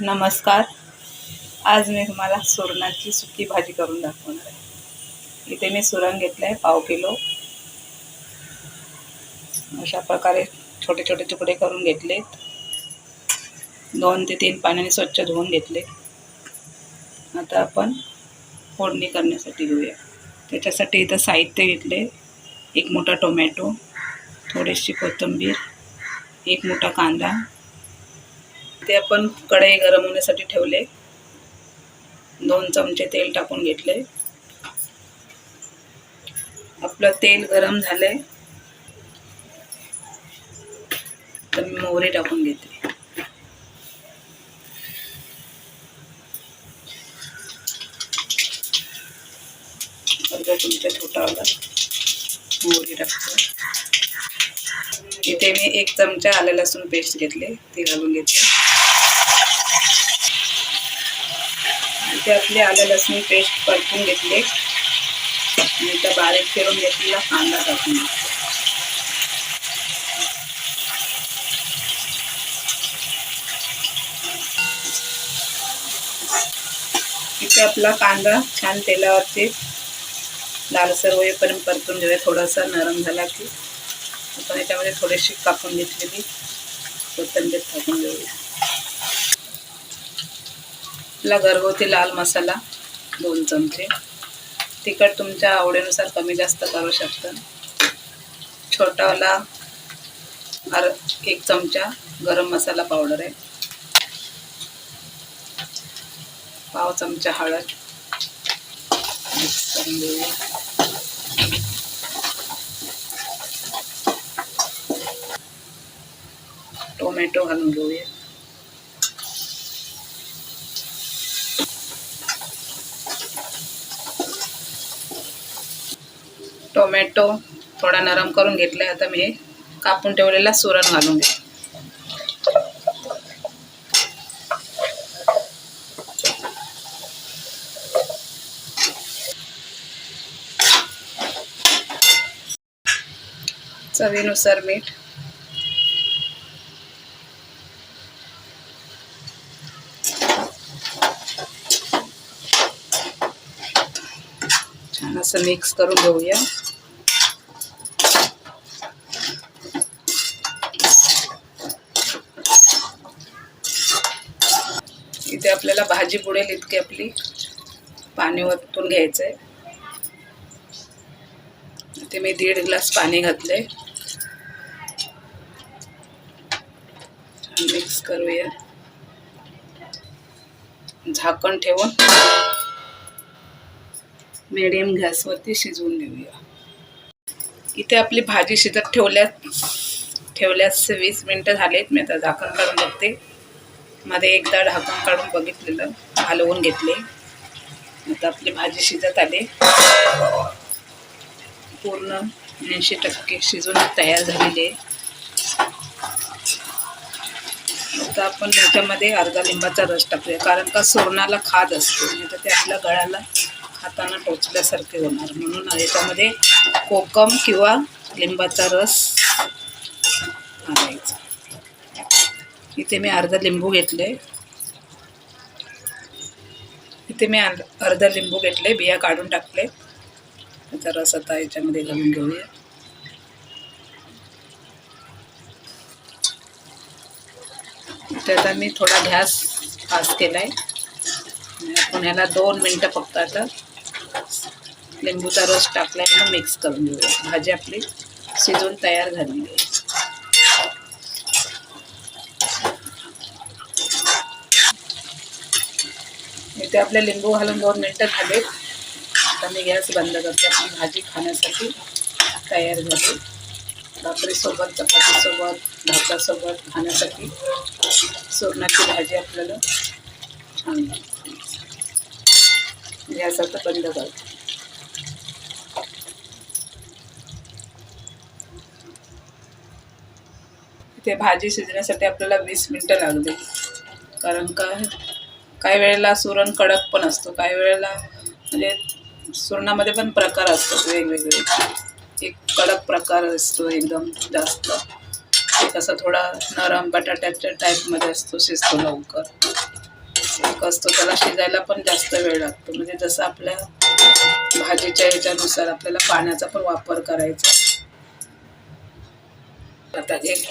नमस्कार. आज मी तुम्हाला सुरणाची सुकी भाजी करून दाखवणार आहे. इथे मी सुरण घेतलं आहे पाव किलो. अशा प्रकारे छोटे छोटे तुकडे करून घेतलेत. दोन ते तीन पाण्याने स्वच्छ धुवून घेतले आता आपण फोडणी करण्यासाठी घेऊया. त्याच्यासाठी इथं साहित्य घेतले एक मोठा टोमॅटो थोडीशी कोथिंबीर एक मोठा कांदा ते आपण कढई गरम होण्यासाठी ठेवले. दोन चमचे तेल टाकून घेतले. आपलं तेल गरम झालंय. तर मी मोहरी टाकून घेते. तुमच्या चमचा छोटावाला मोहरी टाकतो. इथे मी एक चमचा आले लसूण पेस्ट घेतले ते घालून घेते. इथे आपले आलं लसूण पेस्ट परतून घेतले. आणि इथं बारीक फिरून घेतलेला कांदा टाकून. घेतला इथे आपला कांदा छान तेलावरती लालसर होईपर्यंत परतून घेऊया. थोडासा नरम झाला की आपण याच्यामध्ये थोडीशी कापून घेतलेली कोथंबीर टाकून घेऊया. आपला घरगुती लाल मसाला दोन चमचे. तिखट तुमच्या आवडीनुसार कमी जास्त करू शकता. छोटावाला अर एक चमचा गरम मसाला पावडर आहे. पाव चमचा हळद. मिक्स करून देऊया टोमॅटो घालून घेऊया. टोमॅटो थोडा नरम करून घेतलाय. आता मी कापून ठेवलेला सुरण घालून घे चवीनुसार मीठ. छान असं मिक्स करून घेऊया इथे आपल्याला भाजी बुडेल इतकी आपली पाणी ओतून घ्यायचंय. इथे मी दीड ग्लास पाणी घातलंय. मिक्स करूया. झाकण ठेवून मिडियम गॅसवरती शिजवून देऊया इथे आपली भाजी शिजत ठेवल्यात. ठेवल्यास वीस मिनटं झालेत. मी आता झाकण करून बघते. मध्ये एकदा ढाकून काढून बघितलेलं हलवून घेतले. आता आपली भाजी शिजत आले. पूर्ण ऐंशी टक्के शिजून तयार झालेली आहे. आता आपण याच्यामध्ये अर्धा लिंबाचा रस टाकूया कारण का सुरणाला खाद असतो नाही तर ते आपल्या गळ्याला खाताना टोचल्यासारखे होणार. म्हणून याच्यामध्ये कोकम किंवा लिंबाचा रस आणायचा. इथे मी अर्धा लिंबू घेतले. इथे मी अर्धा लिंबू घेतले बिया काढून टाकले. त्याचा रस आता याच्यामध्ये घालून घेऊया. इथे आता मी थोडा गॅस फास्ट केला आहे आपण ह्याला दोन मिनटं फक्त आता लिंबूचा रस टाकला मग मिक्स करून घेऊया. भाजी आपली शिजून तयार झालेली आहे इथे आपले लिंबू घालून दोन मिनटं झाले. आता मी गॅस बंद करते. आपली भाजी खाण्यासाठी तयार झाली. भाकरीसोबत चपातीसोबत भातासोबत खाण्यासाठी सुरणाची भाजी आपल्याला छान गॅस आता बंद करते ते भाजी शिजण्यासाठी आपल्याला वीस मिनटं लागली. कारण का? काही वेळेला सुरण कडक पण असतो काही वेळेला म्हणजे सुरणामध्ये पण प्रकार असतात वेगवेगळे. एक कडक प्रकार असतो एकदम जास्त. एक असा थोडा नरम बटाट्याच्या टाईपमध्ये असतो शिजतो लवकर. एक असतो त्याला शिजायला पण जास्त वेळ लागतो. म्हणजे जसं आपल्या भाजीच्या ह्याच्यानुसार आपल्याला पाण्याचा पण वापर करायचा. आता एक